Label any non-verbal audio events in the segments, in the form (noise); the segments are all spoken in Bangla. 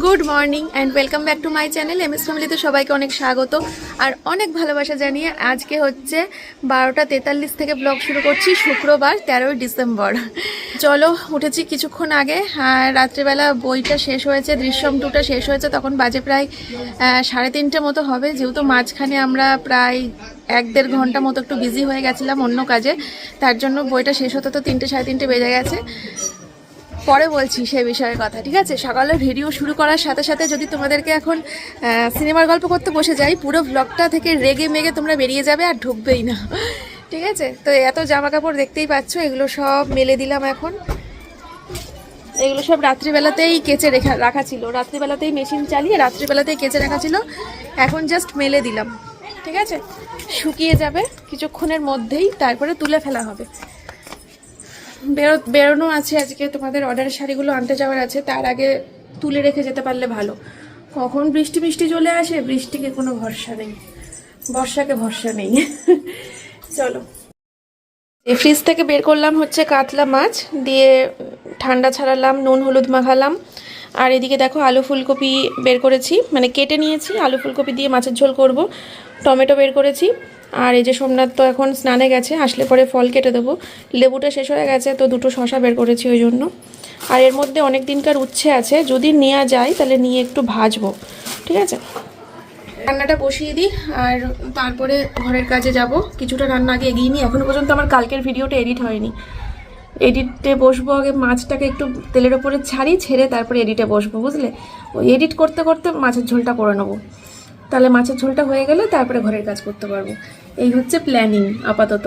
Good morning and welcome back to my channel M S ফ্যামিলিতে সবাইকে অনেক স্বাগত। আর অনেক ভালোবাসা জানিয়ে আজকে হচ্ছে বারোটা তেতাল্লিশ থেকে ব্লগ শুরু করছি শুক্রবার, তেরোই ডিসেম্বর। চলো, উঠেছি কিছুক্ষণ আগে, আর রাত্রিবেলা বইটা শেষ হয়েছে, দৃশ্যম টুটা শেষ হয়েছে, তখন বাজে প্রায় সাড়ে তিনটে মতো হবে। যেহেতু মাঝখানে আমরা প্রায় এক দেড় ঘণ্টা মতো একটু বিজি হয়ে গেছিলাম অন্য কাজে, তার জন্য বইটা শেষ হতে তো তিনটে, সাড়ে তিনটে বেজে গেছে। পরে বলছি সেই বিষয়ে কথা, ঠিক আছে? সকালে ভিডিও শুরু করার সাথে সাথে যদি তোমাদেরকে এখন সিনেমার গল্প করতে বসে যাই, পুরো ব্লগটা থেকে রেগে মেগে তোমরা বেরিয়ে যাবে আর ঢুকবেই না। ঠিক আছে? তো এত জামা কাপড় দেখতেই পাচ্ছ, এগুলো সব মেলে দিলাম এখন। এগুলো সব রাত্রিবেলাতেই কেচে রেখা, রাখা ছিল। রাত্রিবেলাতেই মেশিন চালিয়ে রাত্রিবেলাতেই কেচে রাখা ছিল। এখন জাস্ট মেলে দিলাম। ঠিক আছে? শুকিয়ে যাবে কিছুক্ষণের মধ্যেই, তারপরে তুলে ফেলা হবে। বেরো, বেরোনো আছে আজকে। তোমাদের অর্ডারের শাড়িগুলো আনতে যাওয়ার আছে। তার আগে তুলে রেখে যেতে পারলে ভালো। কখন বৃষ্টি বৃষ্টি চলে আসে, বৃষ্টিকে কোনো ভরসা নেই। বর্ষাকে ভরসা নেই। (laughs) চলো। ফ্রিজ থেকে বের করলাম হচ্ছে কাতলা মাছ। দিয়ে ঠান্ডা ছাড়ালাম, নুন, হলুদ মাখালাম। আর এদিকে দেখো আলু ফুলকপি বের করেছি মানে কেটে নিয়েছি, আলু ফুলকপি দিয়ে মাছের ঝোল করব, টমেটো বের করেছি। আর এই যে সোমনাথ তো এখন স্নানে গেছে, আসলে পরে ফল কেটে দেবো। লেবুটা শেষ হয়ে গেছে, তো দুটো শশা বের করেছি ওই জন্য। আর এর মধ্যে অনেক দিনকার উচ্ছে আছে, যদি নেওয়া যায় তাহলে নিয়ে একটু ভাজবো, ঠিক আছে? রান্নাটা বসিয়ে দিই, আর তারপরে ঘরের কাজে যাব। কিছুটা রান্না আগে এগিয়ে নিই এখনও পর্যন্ত আমার কালকের ভিডিওটা এডিট হয়নি। এডিটে বসবো আগে মাছটাকে একটু তেলের ওপরে ছাড়ি, ছেড়ে তারপরে এডিটে বসবো, বুঝলে? ওই এডিট করতে করতে মাছের ঝোলটা করে নেব। তাহলে মাছের ঝোলটা হয়ে গেলে তারপরে ঘরের কাজ করতে পারব। এই হচ্ছে প্ল্যানিং আপাতত।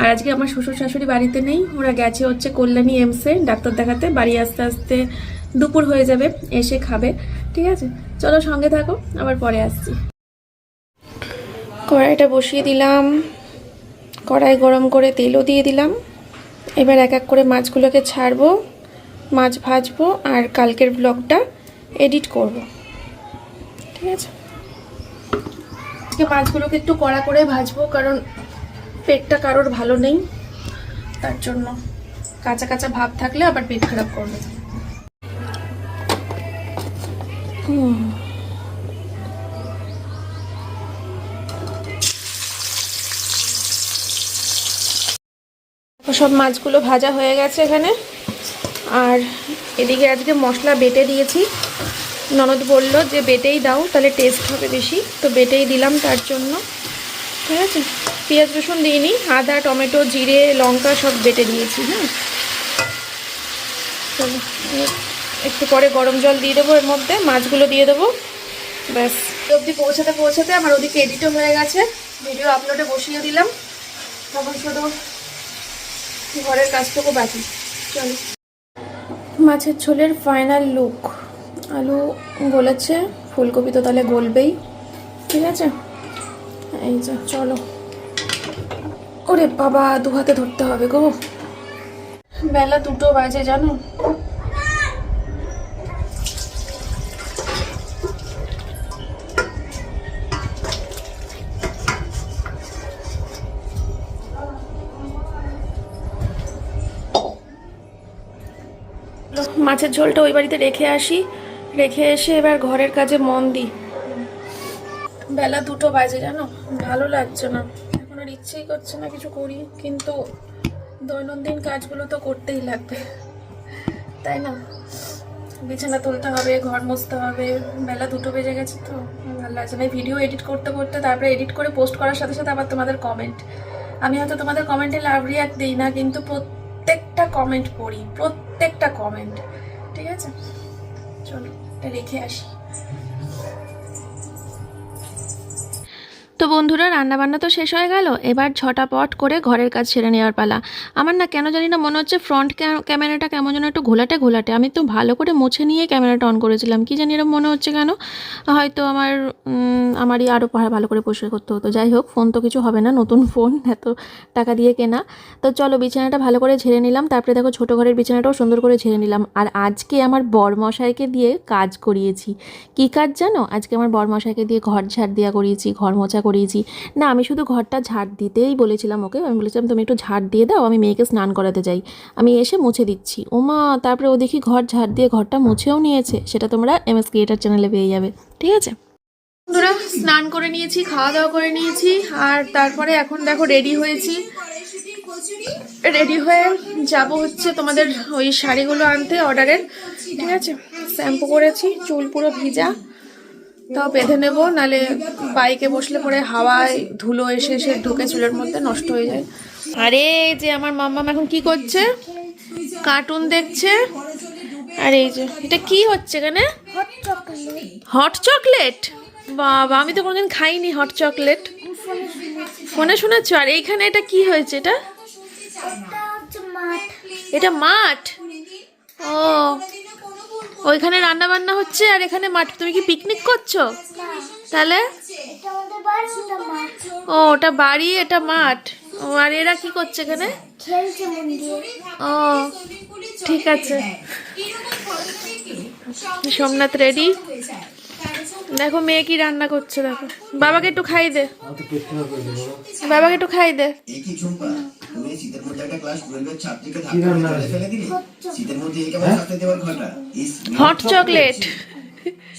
আর আজকে আমার শ্বশুর শাশুড়ি বাড়িতে নেই, ওরা গেছে হচ্ছে কল্যাণী এমসে ডাক্তার দেখাতে। বাড়ি আসতে আসতে দুপুর হয়ে যাবে, এসে খাবে, ঠিক আছে? চলো সঙ্গে থাকো, আবার পরে আসছি। কড়াইটা বসিয়ে দিলাম, কড়াই গরম করে তেলও দিয়ে দিলাম। এবার এক এক করে মাছগুলোকে ছাড়বো, মাছ ভাজবো আর কালকের ব্লগটা এডিট করব। ঠিক আছে? আজকে মাছগুলোকে একটু কড়া করে ভাজবো কারণ পেটটা কারোর ভালো নেই, তার জন্য কাঁচা কাঁচা ভাব থাকলে আবার পেট খারাপ করবে। হুম। সব মাছগুলো ভাজা হয়ে গেছে এখানে। আর এদিকে আজকে মশলা বেটে দিয়েছি। ননদ বলল যে, বেটেই দাও, তাহলে টেস্ট হবে বেশি। তো বেটেই দিলাম তার জন্য। ঠিক আছে? পেঁয়াজ রসুন দিইনি, আদা, টমেটো, জিরে, লঙ্কা সব বেটে দিয়েছি হ্যাঁ? একটু পরে গরম জল দিয়ে দেবো এর মধ্যে, মাছগুলো দিয়ে দেবো। ব্যাস। অবধি পৌঁছাতে পৌঁছাতে আমার ওদিকে এডিটও হয়ে গেছে। ভিডিও আপলোডে বসিয়ে দিলাম। তখন শুধু ঘরের কাজটুকু বাকি। চলো। মাছের ঝোলের ফাইনাল লুক আলু গলেছে, ফুলকপি তো তাহলে গলবেই। ঠিক আছে? এই যে, চলো। ওরে বাবা, দু হাতে ধরতে হবে গো। বেলা দুটো বাজে, জানো? মাছের ঝোলটা ওই বাড়িতে রেখে আসি। রেখে এসে এবার ঘরের কাজে মন দিই। বেলা দুটো বাজে জানো? ভালো লাগছে না। এখন আর ইচ্ছেই করছে না কিছু করি, কিন্তু দৈনন্দিন কাজগুলো তো করতেই লাগবে। তাই না? বিছানা তুলতে হবে, ঘর মুছতে হবে। বেলা দুটো বেজে গেছে তো, ভালো লাগছে না। ভিডিও এডিট করতে করতে তারপরে এডিট করে পোস্ট করার সাথে সাথে আবার তোমাদের কমেন্ট আমি হয়তো তোমাদের কমেন্টে লাভ রিয়াক্ট দিই না, কিন্তু প্রত্যেকটা কমেন্ট পড়ি, প্রত্যেকটা কমেন্ট ঠিক আছে? চলো রেখে আসি। তো বন্ধুরা, রান্নাবান্না তো শেষ হয়ে গেল। এবার ঝটাপট করে ঘরের কাজ সেরে নেওয়ার পালা। আমার না কেন জানি না মনে হচ্ছে ফ্রন্ট ক্যামেরাটা কেমন যেন একটু ঘোলাটে ঘোলাটে। আমি তো ভালো করে মুছে নিয়ে ক্যামেরাটা অন করেছিলাম। কি জানি এরকম মনে হচ্ছে কেন? হয়তো আমার আমারই আরও ভালো করে পরিষ্কার করতে হতো। যাই হোক ফোন তো কিছু হবে না, নতুন ফোন এত টাকা দিয়ে কেনা। তো চলো বিছানাটা ভালো করে ঝেড়ে নিলাম। তারপরে দেখো ছোটো ঘরের বিছানাটাও সুন্দর করে ঝেড়ে নিলাম। আর আজকে আমার বরমশাইকে দিয়ে কাজ করিয়েছি। কি কাজ জানো? আজকে আমার বরমশাইকে দিয়ে ঘর ঝাড় দেওয়া করিয়েছি, ঘর মোছা করিয়েছি। না, আমি শুধু ঘরটা ঝাড় দিতেই বলেছিলাম ওকে। আমি বলেছিলাম, তুমি একটু ঝাড় দিয়ে দাও, আমি মেয়েকে স্নান করাতে যাই। আমি এসে মুছে দিচ্ছি। ওমা, তারপরে ও দেখি ঘর ঝাড় দিয়ে ঘরটা মুছেও নিয়েছে। সেটা তোমরা এম এস ক্রিয়েটার চ্যানেলে পেয়ে যাবে। ঠিক আছে? বন্ধুরা, স্নান করে নিয়েছি খাওয়া দাওয়া করে নিয়েছি, আর তারপরে এখন দেখো রেডি হয়েছি। রেডি হয়ে যাব হচ্ছে তোমাদের ওই শাড়িগুলো আনতে, অর্ডারের। ঠিক আছে? শ্যাম্পু করেছি, চুল পুরো ভিজা। তাও বেঁধে নেব নালে বাইকে বসলে পরে হাওয়ায় ধুলো এসে এসে ঢুকে চুলের মধ্যে নষ্ট হয়ে যায়। আরে যে আমার মাম্মাম এখন কি করছে? কার্টুন দেখছে। আর এই যে এটা কি হচ্ছে এখানে? হট চকলেট বাবা আমি তো কোনোদিন খাইনি হট চকলেট ফোনে শুনেছ? আর এইখানে এটা কি হয়েছে এটা? এটা মাঠ? ও ওইখানে রান্না বান্না হচ্ছে আর এখানে মাঠে তুমি কি পিকনিক করছ? তাহলে? ও ওটা বাড়ি এটা মাঠ। ও আর এরা কি করছে এখানে? ও ঠিক আছে। সোমনাথ রেডি দেখো মেয়ে কি রান্না করছে দেখো। বাবাকে একটু খাই দে। বাবাকে একটু খাই দে। হট চকলেট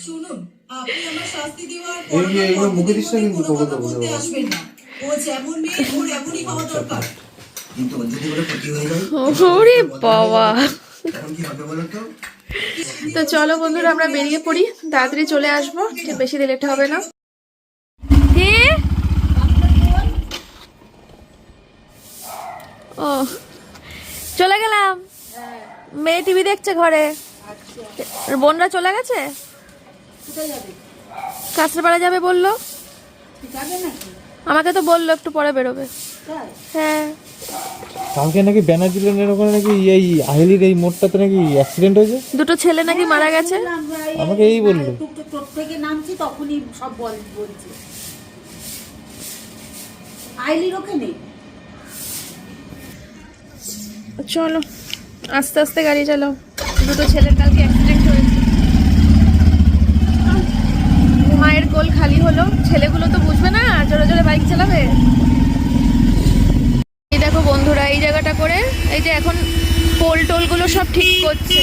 শুনুন আপনি আমার শাস্তি দেওয়ার এই যে মুখে দিস কিন্তু তোকে বলে দেবো। আসবেন না। ও যেমন মেয়ে ওর এমনই হওয়া দরকার। কিন্তু ওর যদি কোনো ক্ষতি হয়ে যায়? ওরে বাবা। তো চলো বন্ধুরা আমরা বেরিয়ে পড়ি। তাড়াতাড়ি চলে আসব ঠিক বেশি লেট হবে না। ও চলে গেলাম। মেয়ে টিভি দেখছে ঘরে। বোনরা চলে গেছে? কাঁচরাপাড়া যাবে বলল? আমাকে তো বলল একটু পরে বেরোবে। হ্যাঁ। কালকে নাকি ব্যানার্জি লেনের ওখানে নাকি এই আহিলির এই মোড়টাতে নাকি অ্যাক্সিডেন্ট হয়েছে? দুটো ছেলে নাকি মারা গেছে। আমাকে এই বলল। টোপ থেকে নামছি তখনই সব বল বলছে। আইলির ওখানে? চলো আস্তে আস্তে গাড়ি চালাও। দুটো ছেলের কালকে অ্যাক্সিডেন্ট হয়েছে। মায়ের কোল খালি হলো। ছেলেগুলো তো বুঝবে না জোরে জোরে বাইক চালাবে? দেখো বন্ধুরা এই জায়গাটা করে এই যে এখন পোল টোলগুলো সব ঠিক করছে।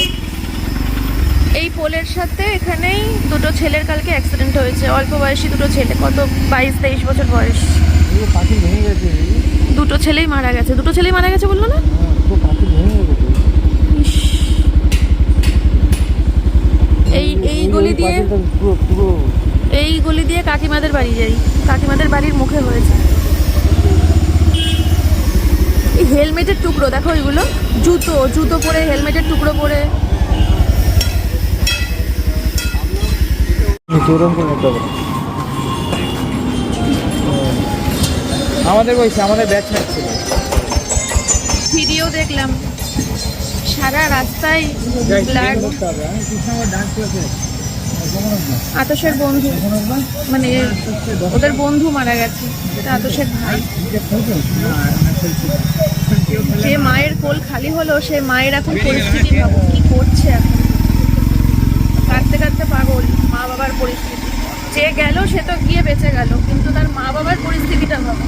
এই পোলের সাথে এখানেই দুটো ছেলের কালকে অ্যাক্সিডেন্ট হয়েছে। অল্প বয়সী দুটো ছেলে কত বাইশ তেইশ বছর বয়স। দুটো ছেলেই মারা গেছে। দুটো ছেলেই মারা গেছে বলল না? হ্যাঁ। এই এই গলি দিয়ে এই গলি দিয়ে কাকিমাদের বাড়ি যাই। কাকিমাদের বাড়ির মুখে হয়েছে। হেলমেটের টুকরো দেখো ওইগুলো জুতো জুতো পরে হেলমেটের টুকরো পরে। আমাদের বয়সে আমাদের ব্যাচমেট ছিল। ভিডিও দেখলাম। সারা রাস্তায় ব্লাড আতসের বন্ধু মানে ওদের বন্ধু মারা গেছে, এটা আতসের ভাই। যে মায়ের কোল খালি হলো, সে মায়ের এখন পরিস্থিতি ভাবো, কি করছে এখন? কাঁদতে কাঁদতে পাগল, মা বাবার পরিস্থিতি। যে গেল, সে তো গিয়ে বেঁচে গেল, কিন্তু তার মা বাবার পরিস্থিতিটা ভাবো।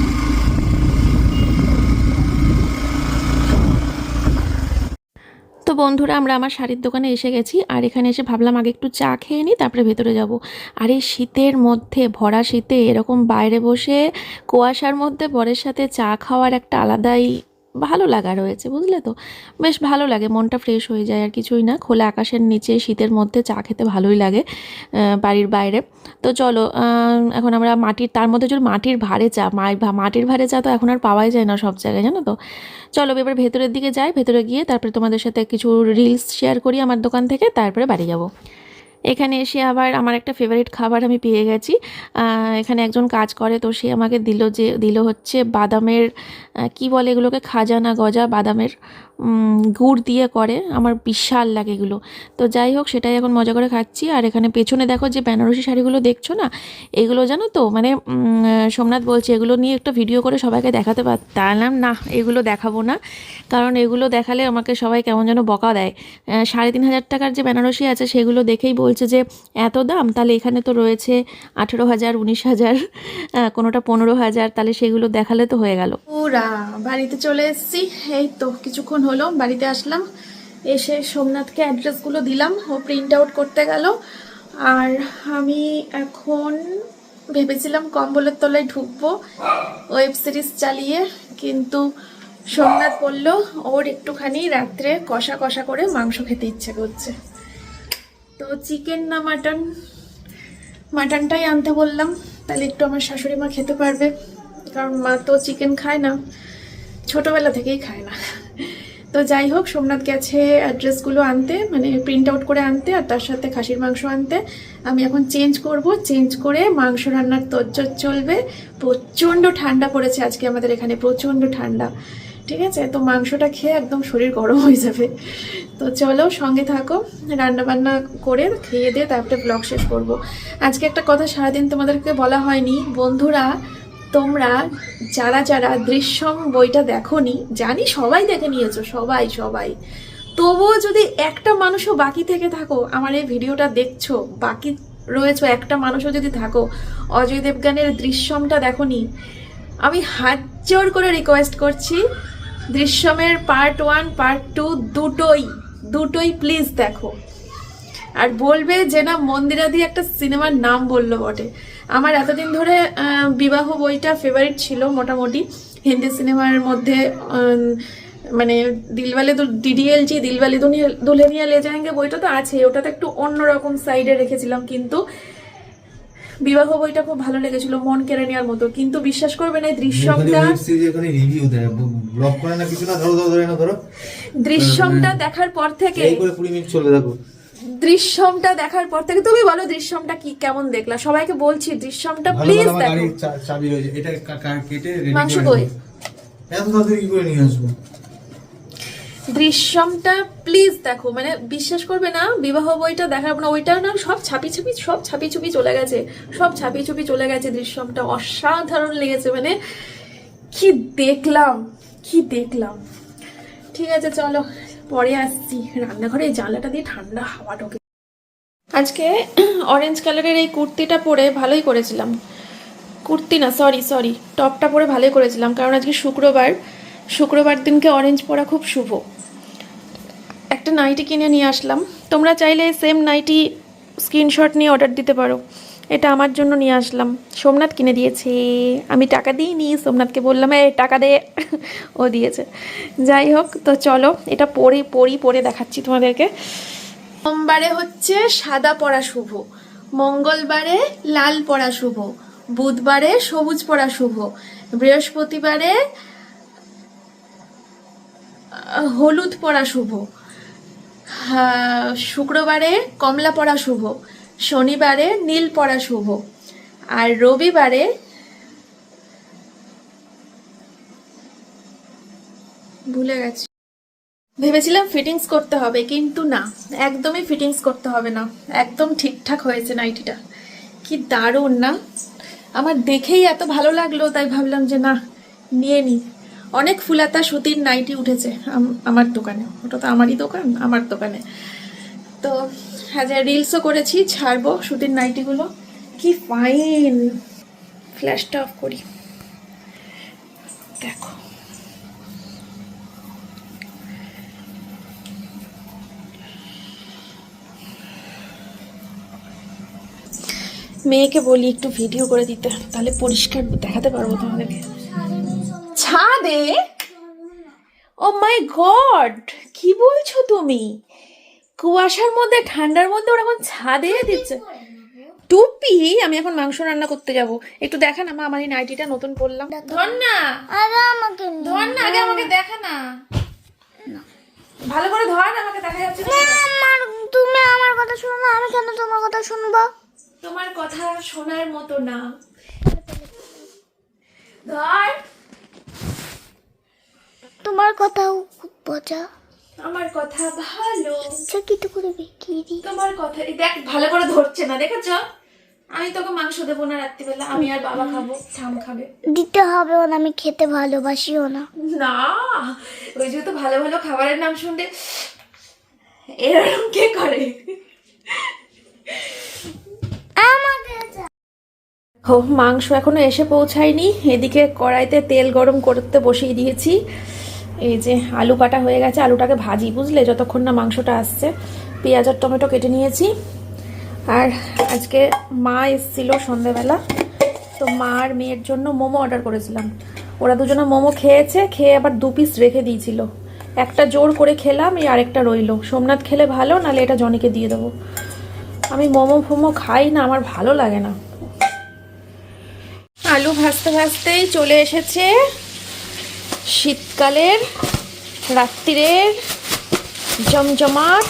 তো বন্ধুরা, আমরা আমার শাড়ির দোকানে এসে গেছি আর এখানে এসে ভাবলাম আগে একটু চা খেয়ে নিই, তারপরে ভেতরে যাব। আর এই শীতের মধ্যে, ভরা শীতে এরকম বাইরে বসে কুয়াশার মধ্যে বরের সাথে চা খাওয়ার একটা আলাদাই ভালো লাগা রয়েছে, বুঝলে তো? বেশ ভালো লাগে, মনটা ফ্রেশ হয়ে যায় আর কিছুই না। খোলা আকাশের নিচে, শীতের মধ্যে চা খেতে ভালোই লাগে বাড়ির বাইরে। তো চলো এখন আমরা মাটির, তার মধ্যে যদি মাটির ভারে চা মাটির ভারে চা তো এখন আর পাওয়াই যায় না সব জায়গায়, জানো তো? চলো, এবার ভেতরের দিকে যাই, ভেতরে গিয়ে তারপরে তোমাদের সাথে কিছু রিলস শেয়ার করি আমার দোকান থেকে, তারপরে বাড়ি যাব। এখানে এসে আবার আমার একটা ফেভারিট খাবার আমি পেয়ে গেছি। এখানে একজন কাজ করে তো সে আমাকে দিল যে, দিল হচ্ছে বাদামের কি বলে এগুলোকে? খাজা না গজা বাদামের। গুড় দিয়ে করে, আমার বিশাল লাগে এগুলো। তো যাই হোক, সেটাই এখন মজা করে খাচ্ছি। আর এখানে পেছনে দেখো যে বেনারসি শাড়িগুলো দেখছ না? এগুলো জানো তো? মানে সোমনাথ বলছে, এগুলো নিয়ে একটা ভিডিও করে সবাইকে দেখাতে পারতাম না, এগুলো দেখাবো না। কারণ এগুলো দেখালে আমাকে সবাই কেমন যেন বকা দেয়। সাড়ে তিন হাজার টাকার যে বেনারসি আছে, সেগুলো দেখেই বলছে যে, এত দাম? তাহলে এখানে তো রয়েছে আঠেরো হাজার, উনিশ হাজার কোনোটা পনেরো হাজার, তাহলে সেগুলো দেখালে তো হয়ে গেল। পুরা বাড়িতে চলে এসেছি। এই তো, কিছুক্ষণ হলো, বাড়িতে আসলাম, এসে সোমনাথকে অ্যাড্রেসগুলো দিলাম, ও প্রিন্ট আউট করতে গেল। আর আমি এখন ভেবেছিলাম কম্বলের তলায় ঢুকবো ওয়েব সিরিজ চালিয়ে, কিন্তু সোমনাথ বলল, ওর একটুখানি রাত্রে কষা কষা করে মাংস খেতে ইচ্ছে করছে। তো চিকেন না মাটন মাটনটাই আনতে বললাম, তাহলে একটু আমার শাশুড়ি মা খেতে পারবে, কারণ মা তো চিকেন খায় না, ছোটবেলা থেকেই খায় না। তো যাই হোক, সোমনাথ গেছে অ্যাড্রেসগুলো আনতে মানে প্রিন্ট আউট করে আনতে, আর তার সাথে খাসির মাংস আনতে। আমি এখন চেঞ্জ করব চেঞ্জ করে মাংস রান্নার তোজ্জোর চলবে। প্রচণ্ড ঠান্ডা পড়েছে আজকে আমাদের এখানে, প্রচণ্ড ঠান্ডা। ঠিক আছে? তো মাংসটা খেয়ে একদম শরীর গরম হয়ে যাবে। তো চলো, সঙ্গে থাকো রান্না বান্না করে খেয়ে দিয়ে তারপরে ব্লগ শেষ করব। আজকে একটা কথা সারাদিন তোমাদেরকে বলা হয়নি। বন্ধুরা তোমরা যারা যারা দৃশ্যম বইটা দেখোনি, জানি সবাই দেখে নিয়েছো, সবাই সবাই। তবুও যদি একটা মানুষও বাকি থেকে থাকো, আমার এই ভিডিওটা দেখছ, বাকি রয়েছো একটা মানুষও যদি থাকো, অজয় দেবগানের দৃশ্যমটা দেখোনি, আমি হাত করে রিকোয়েস্ট করছি, দৃশ্যমের পার্ট ওয়ান পার্ট টু দুটোই দুটোই প্লিজ দেখো। আর বলবে যে না, মন্দিরাদি একটা সিনেমার নাম বলল বটে। আমার এতদিন ধরে বিবাহ বইটা ফেভারিট ছিল মোটামুটি। হিন্দি সিনেমার মধ্যে মানে দিলওয়ালে ডিডিএলজি দিলওয়ালে দুলহানিয়া লে যায়েঙ্গে বইটা তো আছে ওটা তো একটু অন্যরকম সাইডে রেখেছিলাম কিন্তু বিবাহ বইটা খুব ভালো লেগেছিল মন কেড়ে নেওয়ার মতো। কিন্তু বিশ্বাস করবেন এই দৃশ্যমটা রিভিউ দেয় ব্লগ করে না কিছু না ধরো ধরো ধরো দৃশ্যমটা দেখার পর থেকে এই করে কুড়ি মিনিট চলবে দেখো। দৃশ্যমটা দেখার পর থেকে তুমি বলো দৃশ্যমটা কি কেমন দেখলা? সবাইকে বলছি দৃশ্যমটা প্লিজ দেখো। চাবি রয়েছে এটা কা- কা- কেটে মাংস কই? এত তাড়াতাড়ি করে নিয়ে আসব? দৃশ্যমটা প্লিজ দেখো মানে বিশ্বাস করবে না বিবাহ বইটা দেখার না ওইটা না সব ছাপি ছাপি সব ছাপি ছুপি চলে গেছে। সব ছাপি ছুপি চলে গেছে দৃশ্যমটা অসাধারণ লেগেছে মানে কি দেখলাম কি দেখলাম। ঠিক আছে চলো। পরে আসছি। রান্নাঘরে জানলাটা দিয়ে ঠান্ডা হাওয়া ঢোকে। আজকে অরেঞ্জ কালারের এই কুর্তিটা পরে ভালোই করেছিলাম। কুর্তি না সরি সরি টপটা পরে ভালোই করেছিলাম। কারণ আজকে শুক্রবার শুক্রবার দিনকে অরেঞ্জ পরা খুব শুভ। একটা নাইটি কিনে নিয়ে আসলাম। তোমরা চাইলে সেম নাইটি স্ক্রিনশট নিয়ে অর্ডার দিতে পারো। এটা আমার জন্য নিয়ে আসলাম। সোমনাথ কিনে দিয়েছে। আমি টাকা দিইনি সোমনাথকে বললাম এ টাকা দে। ও দিয়েছে। যাই হোক তো চলো এটা পরে পরি পরে দেখাচ্ছি তোমাদেরকে। সোমবারে হচ্ছে সাদা পরা শুভ। মঙ্গলবারে লাল পরা শুভ। বুধবারে সবুজ পরা শুভ। বৃহস্পতিবারে হলুদ পরা শুভ। হ্যাঁ, শুক্রবারে কমলা পরা শুভ। শনিবারে নীল পরা শুভ। আর রবিবারে ভুলে গেছি। ভেবেছিলাম ফিটিংস করতে হবে, কিন্তু না, একদমই ফিটিংস করতে হবে না। একদম ঠিকঠাক হয়েছে নাইটিটা। কি দারুণ না? আমার দেখেই এত ভালো লাগল, তাই ভাবলাম যে না, নিয়ে নিই। অনেক ফুলাতা সুতির নাইটি উঠেছে আম- আমার দোকানে। ওটা তো আমারই দোকান, আমার দোকানে। তো হ্যাঁ রিলসও করেছি, ছাড়বো সুতির নাইটিগুলো কি ফাইন ফ্ল্যাশটা অফ করি। দেখো। মেয়েকে বলি একটু ভিডিও করে দিতে, তাহলে পরিষ্কার দেখাতে পারব তোমাদেরকে। ছাদে? ও মাই গড কি বলছো তুমি? কুয়াশার মধ্যে ঠান্ডার মধ্যে ওরা এখন ছাদে দিচ্ছে। টুপি? আমি এখন মাংস রান্না করতে যাব। একটু দেখা না মা আমার এই নাইটিটা নতুন পরলাম। ধর না আরে আমাকে ধর না আগে আমাকে দেখা না। ভালো করে ধর আমাকে দেখা যাচ্ছে না। আমার তুমি আমার কথা শোনো না আমি কেন তোমার কথা শুনব? তোমার কথা শোনার মতো না। ধর। তোমার কথাও খুব মজা। আমার কথা ভালো। চাকিটা করে বিক্রি তোমার কথা দেখ ভালো করে ধরছে না দেখেছ? আমি তোকে মাংস দেবো না রাত্রিবেলা আমি আর বাবা খাব ঠাম খাবে। দিতে হবে না আমি খেতে ভালোবাসিও না। না ওই যেহেতু ভালো ভালো খাবারের নাম শুনতে এরকম কে করে? মাংস এখনও এসে পৌঁছায়নি এদিকে কড়াইতে তেল গরম করতে বসিয়ে দিয়েছি। এই যে আলু কাটা হয়ে গেছে, আলুটাকে ভাজি, বুঝলে? যতক্ষণ না মাংসটা আসছে, পেঁয়াজ আর টমেটো কেটে নিয়েছি। আর আজকে মা এসেছিল সন্ধেবেলা, তো মা আর মেয়ের জন্য মোমো অর্ডার করেছিলাম। ওরা দুজনে মোমো খেয়েছে, খেয়ে আবার দু পিস রেখে দিয়েছিল। একটা জোর করে খেলাম, এই আরেকটা রইল। সোমনাথ খেলে ভালো নাহলে এটা জনিকে দিয়ে দেবো। আমি মোমো ফোমো খাই না, আমার ভালো লাগে না। আলু ভাজতে ভাজতেই চলে এসেছে। শীতকালের রাত্রিরের জমজমাট।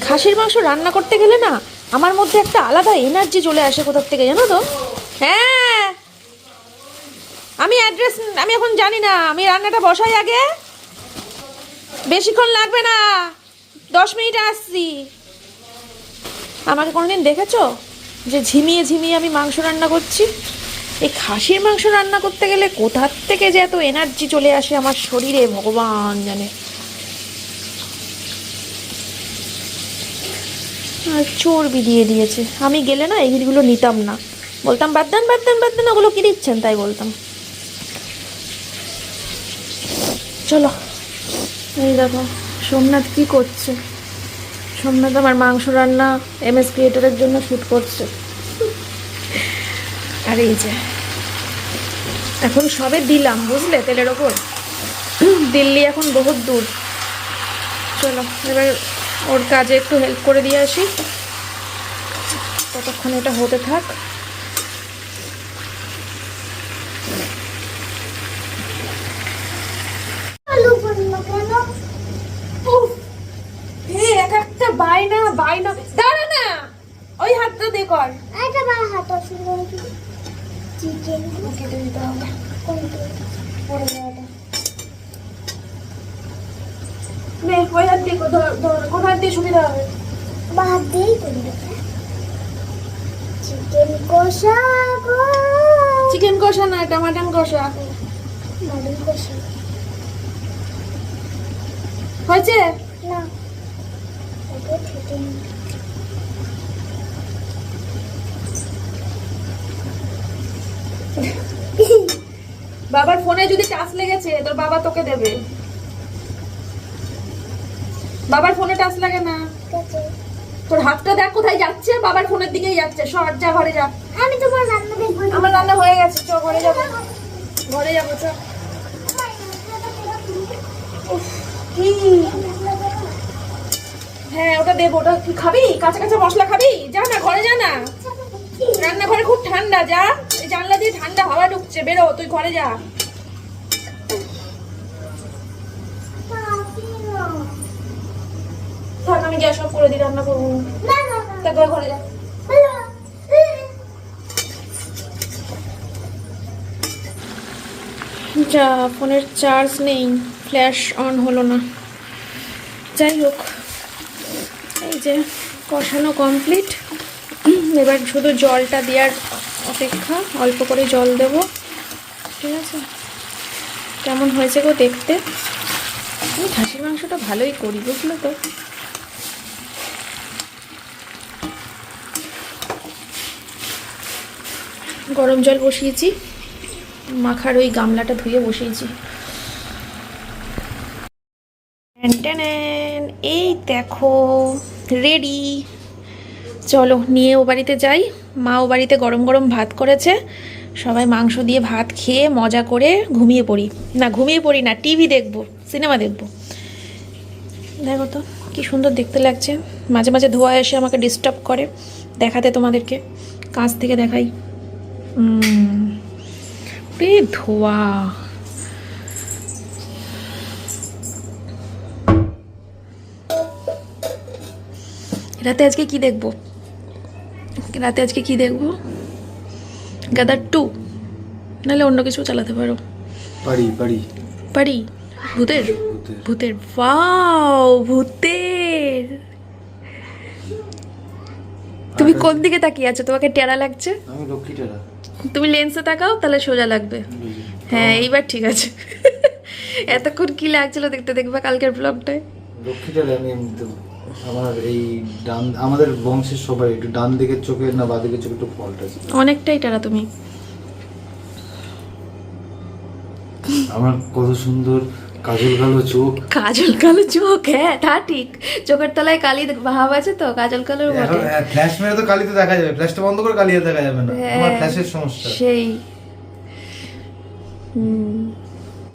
খাসির মাংস রান্না করতে গেলে না আমার মধ্যে একটা আলাদা এনার্জি চলে আসে কোথার থেকে জানো তো? হ্যাঁ! আমি অ্যাড্রেস আমি এখন জানি না, আমি রান্নাটা বসাই আগে। বেশিক্ষণ লাগবে না। দশ মিনিটে আসছি। আমাকে কোনোদিন দেখেছ? যে ঝিমিয়ে ঝিমিয়ে আমি মাংস রান্না করছি? এই খাসির মাংস রান্না করতে গেলে কোথার থেকে যে এত এনার্জি চলে আসে আমার শরীরে, ভগবান জানে। আর চর্বি দিয়ে দিয়েছে। আমি গেলে না এইগুলো নিতাম না। বলতাম, বাদ দেন বাদ দেন বাদ দেন, ওগুলো কি দিচ্ছেন? তাই বলতাম। চলো। এই দেখো, সোমনাথ কি করছে? সোমনাথ আমার মাংস রান্না এম এস ক্রিয়েটরের জন্য শ্যুট করছে। আর এই যে, এখন সবে দিলাম, বুঝলে তেলের ওপর? দিল্লি এখন বহুত দূর। চলো, এবার ওর কাজে একটু হেল্প করে দিয়ে আসি। ততক্ষণ এটা হতে থাক আলু বলল কেন উফ, এ এক একটা বায়না বায়না দাঁড়া না ওই হাতটা দে কর এটা বার হাত শুরু করে দিই চিকেন কেটে দিতে হবে কোনটা পড়ে যাওয়াটা নে ওই হাত দিয়ে কো- ধর- ধর, কোন হাত দিয়ে সুবিধা হবে বাদ দিয়েই করে দেবে চিকেন কষা গো। চিকেন কষা না এটা মাটন কষা। মাটন কষা। হয়েছে? না। বাবার ফোনে যদি টাচ লেগেছে তোর বাবা তোকে দেবে। বাবার ফোনে টাচ লাগে না। তোর হাতটা দেখ কোথায় যাচ্ছে? বাবার ফোনের দিকেই যাচ্ছে। সর যা ঘরে যা। আমি তোমার রান্না দেখব। আমার রান্না হয়ে গেছে চ ঘরে যাব। ঘরে যাব চ হ্যাঁ ওটা দেবো। ওটা কি খাবি? কাঁচা কাঁচা মশলা খাবি? যা না ঘরে যা না। রান্নাঘরে খুব ঠান্ডা যা। এই জানলা দিয়ে ঠান্ডা হাওয়া ঢুকছে। বেরো তুই ঘরে যা। আমি গ্যাস অফ করে দিই রান্না করব। তারপর ঘরে যা। যা, ফোনের চার্জ নেই, ফ্ল্যাশ অন হলো না। যাই হোক, এই যে কষানো কমপ্লিট। এবার শুধু জলটা দেওয়ার অপেক্ষা, অল্প করে জল দেব। ঠিক আছে? কেমন হয়েছে গো দেখতে? খাসির মাংসটা ভালোই করি, বুঝলো তো? গরম জল বসিয়েছি, মাখার ওই গামলাটা ধুয়ে বসিয়েছি। এই দেখো রেডি চলো, নিয়ে ও বাড়িতে যাই। মা ও বাড়িতে গরম গরম ভাত করেছে। সবাই মাংস দিয়ে ভাত খেয়ে মজা করে ঘুমিয়ে পড়ি। না, ঘুমিয়ে পড়ি না টিভি দেখব সিনেমা দেখব। দেখো তো, কি সুন্দর দেখতে লাগছে। মাঝে মাঝে ধোয়া এসে আমাকে ডিস্টার্ব করে দেখাতে তোমাদেরকে। কাছ থেকে দেখাই। রে ধোয়া। রাতে আজকে কি দেখব? রাতে আজকে কি দেখব? গাদার টু। নাহলে অন্য কিছু চালাতে পারো। পারি পারি। পারি? ভূতের। ভূতের। ওয়াও ভূতের। তুমি কোন দিকে তাকিয়ে আছো? তোমাকে টেরা লাগছে? আমি লক্ষ্মীটারা তুমি লেন্সে তাকাও তাহলে সোজা লাগবে। হ্যাঁ এইবার ঠিক আছে। (laughs) এতক্ষণ কি লাগছিল দেখতে? দেখবা কালকের ব্লগটায় লক্ষ্মীটারা আমি এমনিতে আমার এই ডান আমাদের বংশের সবাই একটু ডান দিকের চোখে না বাঁ দিকের চোখে একটু ফল্ট আছে। অনেকটাই টেরা তুমি। আমার কত সুন্দর কাজল কালো চোখ। কাজল কালো চোখ হ্যাঁ তা ঠিক। চোখের তলায় কালি ভাব আছে তো কাজল কালো বটে। ফ্ল্যাশ মেরে তো কালি তো দেখা যাবে। ফ্ল্যাশটা বন্ধ করে কালি দেখা যাবে না। আমার। ফ্ল্যাশের সমস্যা। সেই। হুম।